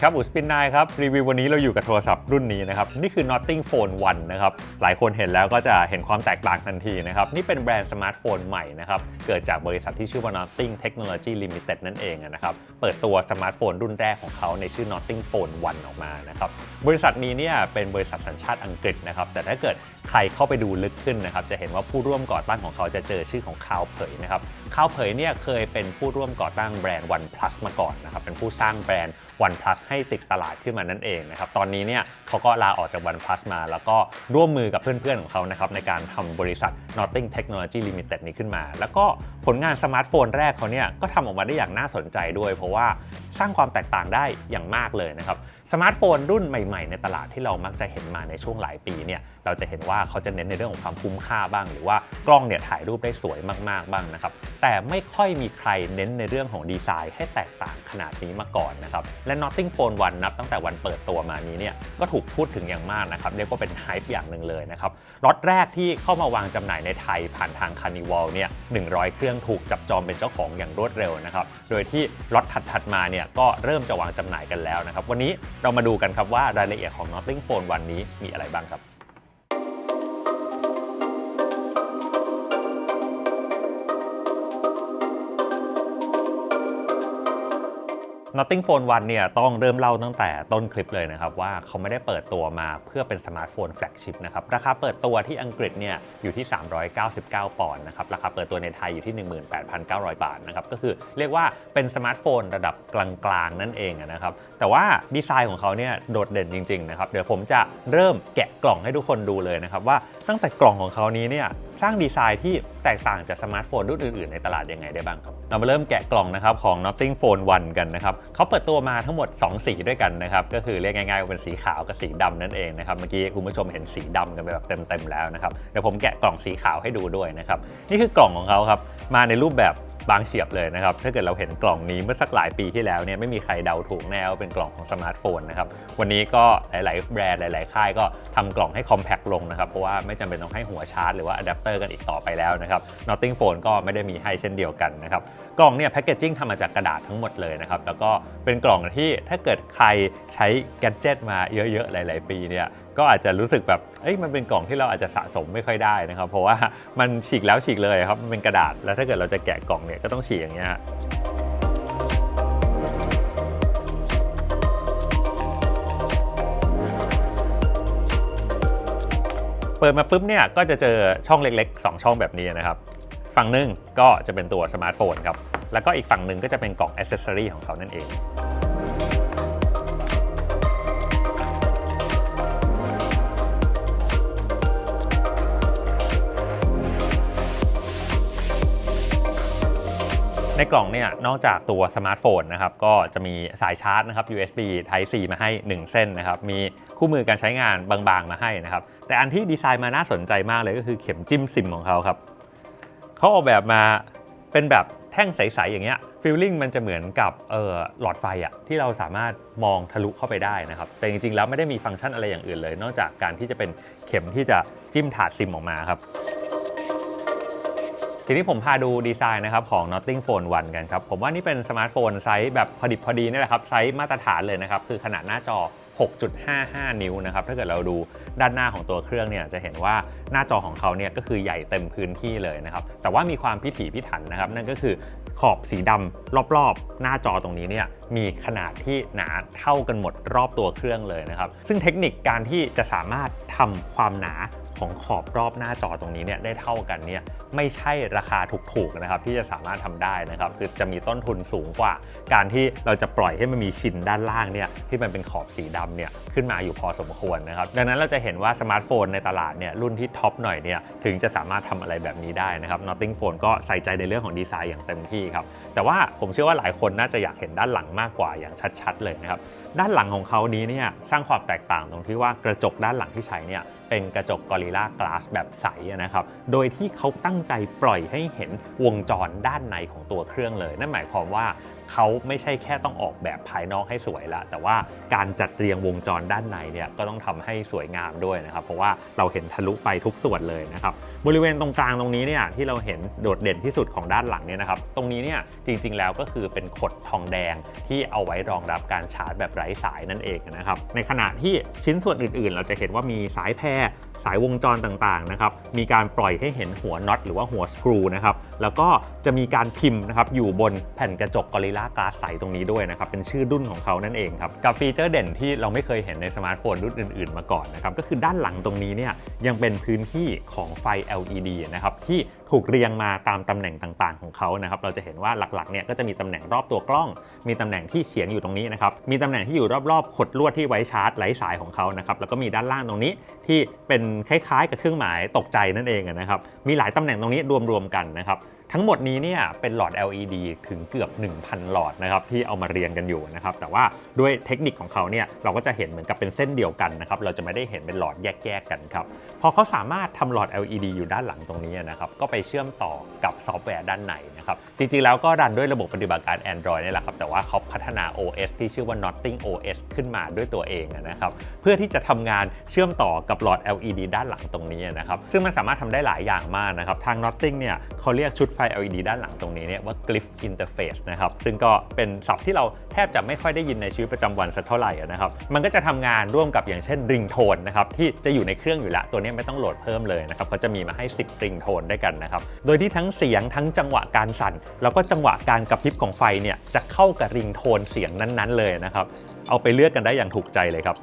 ดีครับอุสปินนายครับ รีวิววันนี้เราอยู่กับโทรศัพท์รุ่นนี้นะครับ นี่คือ Notting Phone 1 นะครับ หลายคนเห็นแล้วก็จะเห็นความแตกต่างทันทีนะครับ นี่เป็นแบรนด์สมาร์ทโฟนใหม่นะครับ เกิดจากบริษัทที่ชื่อว่า Notting Technology Limited นั่นเองนะครับ เปิดตัวสมาร์ทโฟนรุ่นแรกของเขาในชื่อ Notting Phone 1 ออกมานะครับ บริษัทนี้เนี่ยเป็นบริษัทสัญชาติอังกฤษนะครับ แต่ถ้าเกิดใครเข้าไปดูลึกขึ้นนะครับ จะเห็นว่าผู้ร่วมก่อตั้งของเขาจะเจอชื่อของคาวเผยนะครับคาวเผยเนี่ยเคยเป็นผู้ร่วมก่อตั้งแบรนด์ OnePlus มาก่อนนะครับ เป็นผู้สร้างแบรนด์ วันพลัสให้ติดตลาดขึ้นมานั่นเองนะครับ ตอนนี้เนี่ยเขาก็ลาออกจากวันพลัสมา แล้วก็ร่วมมือกับเพื่อนๆของเขานะครับในการทำบริษัท Notting Technology Limited นี้ขึ้นมา แล้วก็ผลงานสมาร์ทโฟนแรกเขาเนี่ยก็ทำออกมาได้อย่างน่าสนใจด้วย เพราะว่าสร้างความแตกต่างได้อย่างมากเลยนะครับ สมาร์ทโฟนรุ่นใหม่ๆ ในตลาดที่เรามักจะเห็นมาในช่วงหลายปีเนี่ยเราจะเห็นว่าเขาจะเน้นในเรื่องของความคุ้มค่าบ้าง หรือว่ากล้องเนี่ยถ่ายรูปได้สวยมากๆบ้างนะครับแต่ไม่ค่อยมีใครเน้นในเรื่องของดีไซน์ให้แตกต่างขนาดนี้มาก่อนนะครับและ Notting Phone 1นับตั้งแต่วันเปิดตัวมานี้เนี่ยก็ถูกพูดถึงอย่างมากนะครับเรียกว่าเป็นไฮป์อย่างหนึ่งเลยนะครับล็อตแรกที่เข้ามาวางจำหน่ายในไทยผ่านทางคานิว l เนี่ย100 เครื่องถูกจับจองเป็นเจ้าของอย่างรวดเร็วนะครับโดยที่ล็อตถัดๆมาเนี่ยก็เริ่มจะวางจำหน่ายกันแล้วนะครับวันนี้เรามาดูกันครับว่ารายละเอียดของ Notting Phone วันนี้มีอะไรบ้างครับ Notting Phone 1เนี่ยต้องเริ่มเล่าตั้งแต่ต้นคลิปเลยนะครับว่าเขาไม่ได้เปิดตัวมาเพื่อเป็นสมาร์ทโฟนแฟลกชิพนะครับราคาเปิดตัวที่อังกฤษเนี่ยอยู่ที่ 399 ปอนด์นะครับราคาเปิดตัวในไทยอยู่ที่ 18,900 บาทนะครับก็คือเรียกว่าเป็นสมาร์ทโฟนระดับกลางๆนั่นเองนะครับแต่ว่าดีไซน์ของเขาเนี่ยโดดเด่นจริงๆนะครับเดี๋ยวผมจะเริ่มแกะกล่องให้ทุกคนดูเลยนะครับว่าตั้งแต่กล่องของเขานี้เนี่ย สร้างดีไซน์ที่แตกต่างจากสมาร์ทโฟนรุ่นอื่นๆ ในตลาดยังไงได้บ้างครับ เรามาเริ่มแกะกล่องนะครับของ Notting Phone 1 กันนะครับเขาเปิดตัวมาทั้งหมด 2 สีด้วยกันนะครับ ก็คือเรียกง่ายๆว่าเป็นสีขาวกับสีดำนั่นเองนะครับ เมื่อกี้คุณผู้ชมเห็นสีดำกันไปแบบเต็มๆแล้วนะครับ เดี๋ยวผมแกะกล่องสีขาวให้ดูด้วยนะครับ นี่คือกล่องของเขาครับ มาในรูปแบบ บางเฉียบเลยนะครับ ถ้าเกิดเราเห็นกล่องนี้เมื่อสักหลายปีที่แล้วเนี่ยไม่มีใครเดาถูกแน่ว่าเป็นกล่องของสมาร์ทโฟนนะครับ วันนี้ก็หลาย ๆ แบรนด์หลาย ๆ ค่ายก็ทำกล่องให้คอมแพคลงนะครับ เพราะว่าไม่จำเป็นต้องให้หัวชาร์จหรือว่าอะแดปเตอร์กันอีกต่อไปแล้วนะครับ Notting Phone ก็ไม่ได้มีให้เช่นเดียวกันนะครับ กล่องเนี่ยแพคเกจจิ้งทำมาจากกระดาษทั้งหมดเลยนะครับ แล้วก็เป็นกล่องที่ถ้าเกิดใครใช้แกดเจิตมาเยอะ ๆ หลาย ๆ ปีเนี่ย ก็อาจจะรู้สึกแบบเอ้ยมันเป็นกล่องที่เราอาจจะสะสมไม่ค่อยได้นะครับ เพราะว่ามันฉีกแล้วฉีกเลยครับมันเป็นกระดาษแล้วถ้าเกิดเราจะแกะกล่องเนี่ยก็ต้องฉีกอย่างเงี้ยเปิดมาปุ๊บเนี่ยก็จะเจอช่องเล็กๆ 2 ช่องแบบนี้นะครับ ฝั่งหนึ่งก็จะเป็นตัวสมาร์ทโฟนครับ แล้วก็อีกฝั่งหนึ่งก็จะเป็นกล่องอ c เซสซอรีของเขานั่นเอง ในกล่องเนี่ยนอกจากตัวสมาร์ทโฟนนะครับก็จะมีสายชาร์จนะครับ USB Type C มาให้ 1 เส้นนะครับมีคู่มือการใช้งานบางๆ มาให้นะครับแต่อันที่ดีไซน์มาน่าสนใจมากเลยก็คือเข็มจิ้มซิมของเขาครับเขาออกแบบมาเป็นแบบแท่งใสๆอย่างเงี้ยฟีลลิ่งมันจะเหมือนกับเอ่อหลอดไฟอะที่เราสามารถมองทะลุเข้าไปได้นะครับ แต่จริงๆแล้วไม่ได้มีฟังก์ชันอะไรอย่างอื่นเลย นอกจากการที่จะเป็นเข็มที่จะจิ้มถาดซิมออกมาครับ ทีนี้ผมพาดูดีไซน์นะครับของ Notting Phone 1 กันครับผมว่านี่เป็นสมาร์ทโฟนไซส์แบบพอดิบพอดีนี่แหละครับไซส์มาตรฐานเลยนะครับคือขนาดหน้าจอ 6.55 นิ้วนะครับถ้าเกิดเราดูด้านหน้าของตัวเครื่องเนี่ยจะเห็นว่าหน้าจอของเขาเนี่ยก็คือใหญ่เต็มพื้นที่เลยนะครับแต่ว่ามีความพิถีพิถันนะครับนั่นก็คือขอบสีดำรอบๆ หน้าจอตรงนี้เนี่ยมีขนาดที่หนาเท่ากันหมดรอบตัวเครื่องเลยนะครับซึ่งเทคนิคการที่จะสามารถทำความหนา ของขอบรอบหน้าจอตรงนี้เนี่ยได้เท่ากันเนี่ยไม่ใช่ราคาถูกๆนะครับที่จะสามารถทำได้นะครับคือจะมีต้นทุนสูงกว่า การที่เราจะปล่อยให้มันมีชิ้นด้านล่างเนี่ยที่มันเป็นขอบสีดำเนี่ยขึ้นมาอยู่พอสมควรนะครับดังนั้นเราจะเห็นว่าสมาร์ทโฟนในตลาดเนี่ยรุ่นที่ท็อปหน่อยเนี่ยถึงจะสามารถทำอะไรแบบนี้ได้นะครับ Notting Phone ก็ใส่ใจในเรื่องของดีไซน์อย่างเต็มที่ครับแต่ว่าผมเชื่อว่าหลายคนน่าจะอยากเห็นด้านหลังมากกว่าอย่างชัด ๆ เลยนะครับด้านหลังของเขานี้เนี่ยสร้างความแตกต่างตรงที่ว่ากระจกด้านหลังที่ใช้เนี่ย เป็นกระจกกอริลลากลาสแบบใสนะครับ โดยที่เขาตั้งใจปล่อยให้เห็นวงจรด้านในของตัวเครื่องเลย นั่นหมายความว่า เขาไม่ใช่แค่ต้องออกแบบภายนอกให้สวยละ แต่ว่าการจัดเรียงวงจรด้านในเนี่ยก็ต้องทำให้สวยงามด้วยนะครับ เพราะว่าเราเห็นทะลุไปทุกส่วนเลยนะครับ บริเวณตรงกลางตรงนี้เนี่ยที่เราเห็นโดดเด่นที่สุดของด้านหลังเนี่ยนะครับ ตรงนี้เนี่ยจริงๆแล้วก็คือเป็นขดทองแดงที่เอาไว้รองรับการชาร์จแบบไร้สายนั่นเองนะครับ ในขณะที่ชิ้นส่วนอื่นๆ เราจะเห็นว่ามีสายแพร สายวงจรต่างๆนะครับมีการปล่อยให้เห็นหัวน็อตหรือว่าหัวสกรูนะครับแล้วก็จะมีการพิมพ์นะครับอยู่บนแผ่นกระจกกอริล่ากลาสใสตรงนี้ด้วยนะครับเป็นชื่อรุ่นของเขานั่นเองครับกับฟีเจอร์เด่นที่เราไม่เคยเห็นในสมาร์ทโฟนรุ่นอื่นๆ มาก่อนนะครับก็คือด้านหลังตรงนี้เนี่ยยังเป็นพื้นที่ของไฟ LED นะครับที่ ถูกเรียงมาตามตำแหน่งต่างๆ ของเขานะครับเราจะเห็นว่าหลักๆเนี่ยก็จะมีตำแหน่งรอบตัวกล้อง มีตำแหน่งที่เฉียงอยู่ตรงนี้นะครับมีตำแหน่งที่อยู่รอบๆขดลวดที่ไว้ชาร์จไร้สายของเขานะครับแล้วก็มีด้านล่างตรงนี้ที่เป็นคล้ายๆ กับเครื่องหมายตกใจนั่นเองนะครับมีหลายตำแหน่งตรงนี้รวมๆกันนะครับ ทั้งหมดนี้เนี่ยเป็นหลอด LED ถึงเกือบ 1,000 หลอดนะครับที่เอามาเรียงกันอยู่นะครับแต่ว่าด้วยเทคนิคของเขาเนี่ยเราก็จะเห็นเหมือนกับเป็นเส้นเดียวกันนะครับเราจะไม่ได้เห็นเป็นหลอดแยกๆกันครับพอเขาสามารถทำหลอด LED อยู่ด้านหลังตรงนี้นะครับก็ไปเชื่อมต่อกับซอฟต์แวร์ด้านในนะครับจริงๆแล้วก็รันด้วยระบบปฏิบัติการ Android นี่แหละครับแต่ว่าเขาพัฒนา OS ที่ชื่อว่า Notting OS ขึ้นมาด้วยตัวเองนะครับเพื่อที่จะทำงานเชื่อมต่อกับหลอด LED ด้านหลังตรงนี้นะครับซึ่งมันสามารถทำได้หลายอย่างมากนะครับทาง Notting เนี่ยเขาเรียกชุดฟ LED ด้านหลังตรงนี้เนี่ยว่า Glyph Interface นะครับซึ่งก็เป็นศัพท์ที่เราแทบจะไม่ค่อยได้ยินในชีวิตประจำวันสักเท่าไหร่นะครับมันก็จะทำงานร่วมกับอย่างเช่นริงโทนนะครับที่จะอยู่ในเครื่องอยู่แล้ว ตัวนี้ไม่ต้องโหลดเพิ่มเลยนะครับเขาจะมีมาให้ 10ริงโทนด้วยกันนะครับโดยที่ทั้งเสียงทั้งจังหวะการสั่น แล้วก็จังหวะการกระพริบของไฟเนี่ยจะเข้ากับริงโทนเสียงนั้นๆเลยนะครับเอาไปเลือกกันได้อย่างถูกใจเลยครับ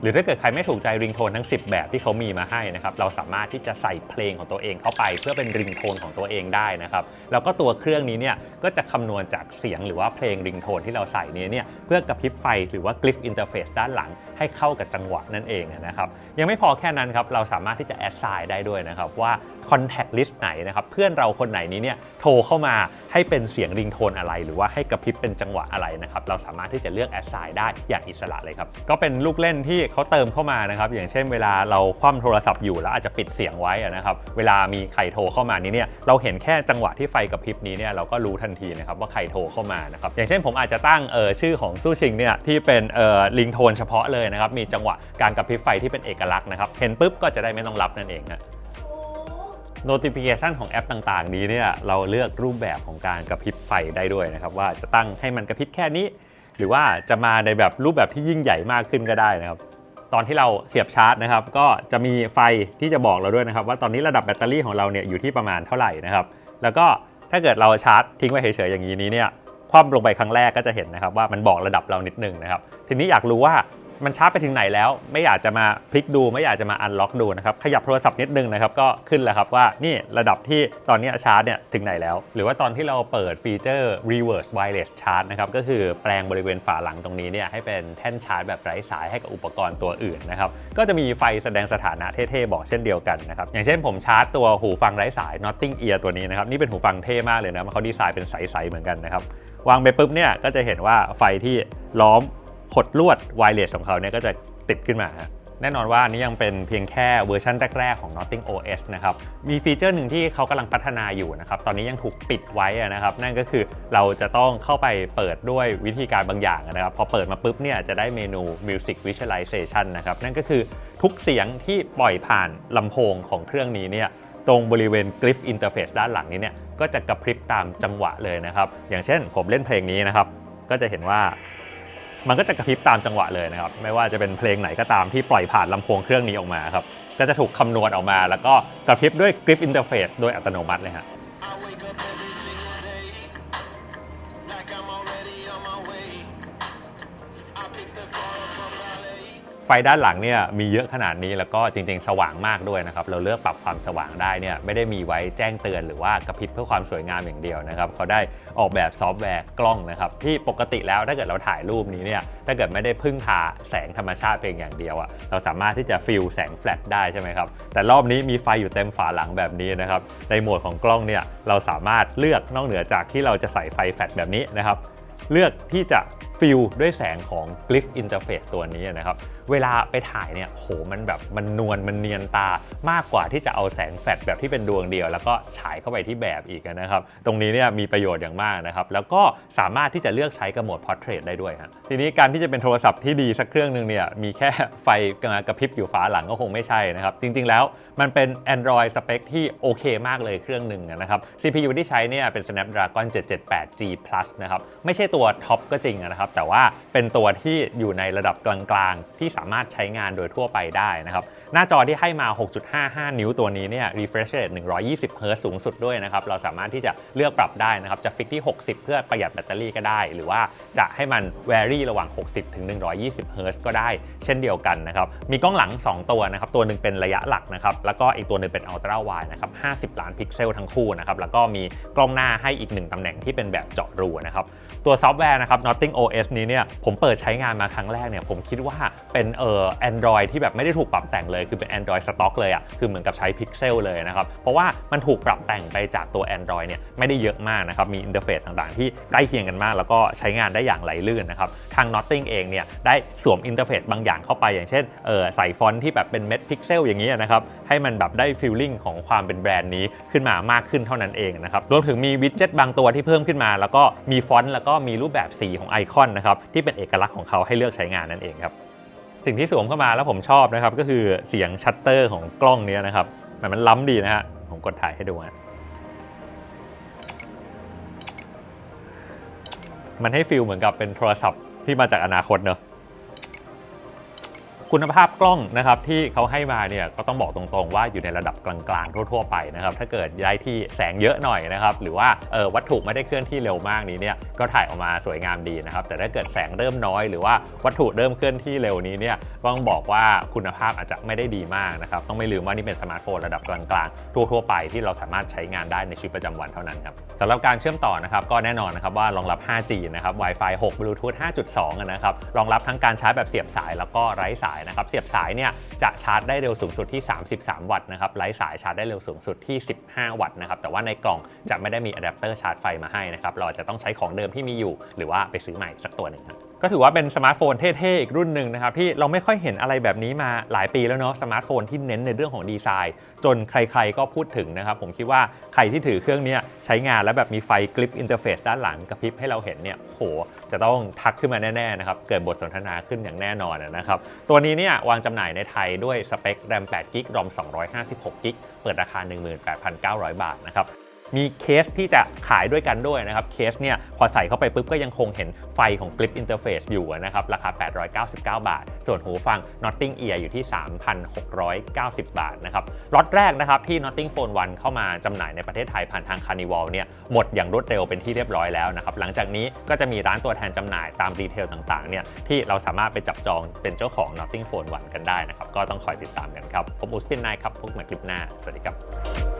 หรือถ้าเกิดใครไม่ถูกใจริงโทนทั้ง 10 แบบที่เขามีมาให้นะครับเราสามารถที่จะใส่เพลงของตัวเองเข้าไป เพื่อเป็นริงโทนของตัวเองได้นะครับแล้วก็ตัวเครื่องนี้เนี่ยก็จะคำนวณจากเสียงหรือว่าเพลงริงโทนที่เราใส่นี้เนี่ยเพื่อกระพริบไฟหรือว่ากลิฟอินเทอร์เฟซด้านหลังให้เข้ากับจังหวะนั่นเองนะครับยังไม่พอแค่นั้นครับเราสามารถที่จะแอดไซน์ได้ด้วยนะครับว่า Contact List ไหนนะครับเพื่อนเราคนไหนนี้เนี่ยโทรเข้ามาให้เป็นเสียงริงโทนอะไร หรือว่าให้กระพริบเป็นจังหวะอะไรนะครับเราสามารถที่จะเลือกแอดไซน์ได้อย่างอิสระเลยครับก็เป็นลูกเล่นที่เขาเติมเข้ามานะครับอย่างเช่นเวลาเราคว่ำโทรศัพท์อยู่แล้วอาจจะปิดเสียงไว้นะครับเวลามีใครโทรเข้ามานี้เนี่ยเราเห็นแค่จังหวะที่ไฟกระพริบนี้เนี่ยเราก็รู้ทันทีนะครับว่าใครโทรเข้ามานะครับอย่างเช่นผมอาจจะตั้งเออชื่อของสู้ชิงเนี่ยที่เป็นเออริงโทนเฉพาะเลยนะครับมีจังหวะการกระพริบไฟที่เป็นเอกลักษณ์นะครับเห็นปุ๊บก็จะได้ไม่ต้องรับนั่นเองฮะ notification ของแอปต่างๆ นี้เนี่ยเราเลือกรูปแบบของการกระพริบไฟได้ด้วยนะครับ ว่าจะตั้งให้มันกระพริบแค่นี้ หรือว่าจะมาในแบบรูปแบบที่ยิ่งใหญ่มากขึ้นก็ได้นะครับ ตอนที่เราเสียบชาร์จนะครับ ก็จะมีไฟที่จะบอกเราด้วยนะครับ ว่าตอนนี้ระดับแบตเตอรี่ของเราเนี่ยอยู่ที่ประมาณเท่าไหร่นะครับ แล้วก็ถ้าเกิดเราชาร์จทิ้งไว้เฉยๆอย่างนี้นี้เนี่ยคว่ำลงไปครั้งแรกก็จะเห็นนะครับว่ามันบอกระดับเรานิดนึงนะครับ ทีนี้อยากรู้ว่า มันชาร์จไปถึงไหนแล้ว ไม่อยากจะมาพลิกดู ไม่อยากจะมาอันล็อกดูนะครับ ขยับโทรศัพท์นิดนึงนะครับ ก็ขึ้นแล้วครับว่านี่ระดับที่ตอนนี้ชาร์จเนี่ยถึงไหนแล้ว หรือว่าตอนที่เราเปิดฟีเจอร์ reverse wireless charge นะครับ ก็คือแปลงบริเวณฝาหลังตรงนี้เนี่ยให้เป็นแท่นชาร์จแบบไร้สายให้กับอุปกรณ์ตัวอื่นนะครับ ก็จะมีไฟแสดงสถานะเท่ๆบอกเช่นเดียวกันนะครับ อย่างเช่นผมชาร์จตัวหูฟังไร้สาย Notting Ear ตัวนี้นะครับ นี่เป็นหูฟังเท่มากเลยนะเขาดีไซน์เป็นใสๆเหมือนกันนะครับ วางไปปุ๊บเนี่ยก็จะเห็นว่าไฟที่ล้อม ขดลวดไวเลสของเขาเนี่ยก็จะติดขึ้นมา แน่นอนว่านี่ยังเป็นเพียงแค่เวอร์ชันแรก ๆ ของ Notting OS นะครับ มีฟีเจอร์หนึ่งที่เขากำลังพัฒนาอยู่นะครับ ตอนนี้ยังถูกปิดไว้นะครับ นั่นก็คือเราจะต้องเข้าไปเปิดด้วยวิธีการบางอย่างนะครับ พอเปิดมาปุ๊บเนี่ยจะได้เมนู Music Visualization นะครับ นั่นก็คือทุกเสียงที่ปล่อยผ่านลำโพงของเครื่องนี้เนี่ยตรงบริเวณ Glyph Interface ด้านหลังนี้เนี่ยก็จะกระพริบตามจังหวะเลยนะครับ อย่างเช่นผมเล่นเพลงนี้นะครับ ก็จะเห็นว่า มันก็จะกระพริบตามจังหวะเลยนะครับ ไม่ว่าจะเป็นเพลงไหนก็ตามที่ปล่อยผ่านลำโพงเครื่องนี้ออกมาครับก็จะถูกคำนวณออกมา แล้วก็กระพริบด้วยกริปอินเทอร์เฟซโดยอัตโนมัติเลยฮะ ไฟด้านหลังเนี่ยมีเยอะขนาดนี้แล้วก็จริง ๆ สว่างมากด้วยนะครับ เราเลือกปรับความสว่างได้เนี่ยไม่ได้มีไว้แจ้งเตือนหรือว่ากระพริบเพื่อความสวยงามอย่างเดียวนะครับเขาได้ออกแบบซอฟต์แวร์กล้องนะครับที่ปกติแล้วถ้าเกิดเราถ่ายรูปนี้เนี่ยถ้าเกิดไม่ได้พึ่งพาแสงธรรมชาติเพียงอย่างเดียวอะเราสามารถที่จะฟิลแสงแฟลชได้ใช่ไหมครับแต่รอบนี้มีไฟอยู่เต็มฝาหลังแบบนี้นะครับในโหมดของกล้องเนี่ยเราสามารถเลือกนอกเหนือจากที่เราจะใส่ไฟแฟลชแบบนี้นะครับเลือกที่จะฟิลด้วยแสงของ Glyph Interface ตัวนี้นะครับ เวลาไปถ่ายเนี่ยโหมันแบบมันนวลมันเนียนตามากกว่าที่จะเอาแสงแฟลชแบบที่เป็นดวงเดียว แล้วก็ฉายเข้าไปที่แบบอีกนะครับ ตรงนี้เนี่ยมีประโยชน์อย่างมากนะครับ แล้วก็สามารถที่จะเลือกใช้กับโหมด Portrait ได้ด้วยครับทีนี้การที่จะเป็นโทรศัพท์ที่ดีสักเครื่องหนึ่งเนี่ยมีแค่ไฟกระพริบอยู่ฝาหลังก็คงไม่ใช่นะครับ จริง ๆ แล้วมันเป็น Android สเปคที่โอเคมากเลยเครื่องหนึ่งนะครับ CPU ที่ใช้เนี่ยเป็น Snapdragon 778G Plus นะครับไม่ใช่ตัวท็อปก็จริงนะครับแต่ว่าเป็นตัวที่อยู่ในระดับกลางๆที่สามารถใช้งานโดยทั่วไปได้นะครับ หน้าจอที่ให้มา 6.55 นิ้วตัวนี้เนี่ย refresh rate 120 Hz สูงสุดด้วยนะครับ เราสามารถที่จะเลือกปรับได้นะครับ จะฟิกที่ 60 เพื่อประหยัดแบตเตอรี่ก็ได้ หรือว่าจะให้มัน vary ระหว่าง 60 ถึง 120 Hz ก็ได้เช่นเดียวกันนะครับ มีกล้องหลัง 2 ตัวนะครับ ตัวหนึ่งเป็นระยะหลักนะครับ แล้วก็อีกตัวหนึ่งเป็น ultra wide นะครับ 50 ล้านพิกเซลทั้งคู่นะครับ แล้วก็มีกล้องหน้าให้อีกหนึ่งตำแหน่งที่เป็นแบบเจาะรูนะครับ ตัวซอฟต์แวร์นะครับ Notting OS นี้เนี่ยผมเปิดใช้งานมาครั้งแรกเนี่ยผมคิดว่าเป็นเอ่อ Android ที่แบบไม่ได้ถูกปรับแต่งเลย คือเป็น Android สต็อกเลยอะ่ะคือเหมือนกับใช้พิกเซลเลยนะครับ เพราะว่ามันถูกปรับแต่งไปจากตัว Android เนี่ยไม่ได้เยอะมากนะครับ มีอินเทอร์เฟซต่างๆ ที่ใกล้เคียงกันมาก แล้วก็ใช้งานได้อย่างไหลลื่นนะครับ ทาง Notting เองเนี่ยได้สวมอินเทอร์เฟซบางอย่างเข้าไป อย่างเช่นเออใส่ฟอนต์ที่แบบเป็นเม็ดพิกเซลอย่างนี้ยนะครับให้มันแบบได้ฟีลลิ่งของความเป็นแบรนด์นี้ขึ้นมามากขึ้นเท่านั้นเองนะครับรวมถึงมีวิดเจ็ตบางตัวที่เพิ่มขึ้นมา แล้วก็มีฟอนต์แล้วก็มีรูปแบบสีของไอคอนนะครับที่เป็นเอกลักษณ์ของเขาให้เลือกใช้งานนั่นเองครับ สิ่งที่สวมเข้ามาแล้วผมชอบนะครับ ก็คือเสียงชัตเตอร์ของกล้องนี้นะครับมันมันล้ำดีนะฮะผมกดถ่ายให้ดูฮะมันให้ฟิลเหมือนกับเป็นโทรศัพท์ที่มาจากอนาคตเนอะ คุณภาพกล้องนะครับที่เขาให้มาเนี่ยก็ต้องบอกตรงๆ ว่าอยู่ในระดับกลางๆ ทั่ว ๆ ไปนะครับถ้าเกิดย้ายที่แสงเยอะหน่อยนะครับหรือว่าเออวัตถุไม่ได้เคลื่อนที่เร็วมากนี้เนี่ยก็ถ่ายออกมาสวยงามดีนะครับแต่ถ้าเกิดแสงเริ่มน้อยหรือว่าวัตถุเริ่มเคลื่อนที่เร็วนี้เนี่ยต้องบอกว่าคุณภาพอาจจะไม่ได้ดีมากนะครับต้องไม่ลืมว่านี่เป็นสมาร์ทโฟนระดับกลางๆทั่วๆไปที่เราสามารถใช้งานได้ในชีวิตประจำวันเท่านั้นครับสำหรับการเชื่อมต่อนะครับก็แน่นอนนะครับว่ารองรับ 5G นะครับ Wi-Fi 6 Bluetooth 5.2นะครับรองรับทั้งการชาร์จแบบเสียบสายแล้วก็ไร้สายนะครับ เสียบสายเนี่ยจะชาร์จได้เร็วสูงสุดที่ 33 วัตต์นะครับไร้สายชาร์จได้เร็วสูงสุดที่ 15 วัตต์นะครับ แต่ว่าในกล่องจะไม่ได้มีอะแดปเตอร์ชาร์จไฟมาให้นะครับ เราจะต้องใช้ของเดิมที่มีอยู่ หรือว่าไปซื้อใหม่สักตัวหนึ่งครับ ก็ถือว่าเป็นสมาร์ทโฟนเท่ๆอีกรุ่นหนึ่งนะครับที่เราไม่ค่อยเห็นอะไรแบบนี้มาหลายปีแล้วเนาะสมาร์ทโฟนที่เน้นในเรื่องของดีไซน์ จนใครๆก็พูดถึงนะครับผมคิดว่าใครที่ถือเครื่องนี้ใช้งานแล้วแบบมีไฟกริปอินเทอร์เฟซด้านหลังกระพริบให้เราเห็นเนี่ยโหจะต้องทักขึ้นมาแน่ๆนะครับเกิดบทสนทนาขึ้นอย่างแน่นอนนะครับตัวนี้เนี่ยวางจำหน่ายในไทยด้วยสเปค RAM 8 g b ROM 256 g b เปิดราคา 18,900 บาทนะครับ มีเคสที่จะขายด้วยกันด้วยนะครับ เคสเนี่ยพอใส่เข้าไปปุ๊บก็ยังคงเห็นไฟของกริปอินเทอร์เฟซอยู่นะครับ ราคา 899 บาท ส่วนหูฟัง Notting Ear อยู่ที่ 3,690 บาทนะครับล็อตแรกนะครับที่ Notting Phone 1 เข้ามาจำหน่ายในประเทศไทยผ่านทาง Carnival เนี่ยหมดอย่างรวดเร็วเป็นที่เรียบร้อยแล้วนะครับ หลังจากนี้ก็จะมีร้านตัวแทนจำหน่ายตามดีเทลต่างๆเนี่ยที่เราสามารถไปจับจองเป็นเจ้าของ Notting Phone 1 กันได้นะครับก็ต้องคอยติดตามกันครับผมอุสปินนายครับพบกันใหม่คลิปหน้าสวัสดีครับ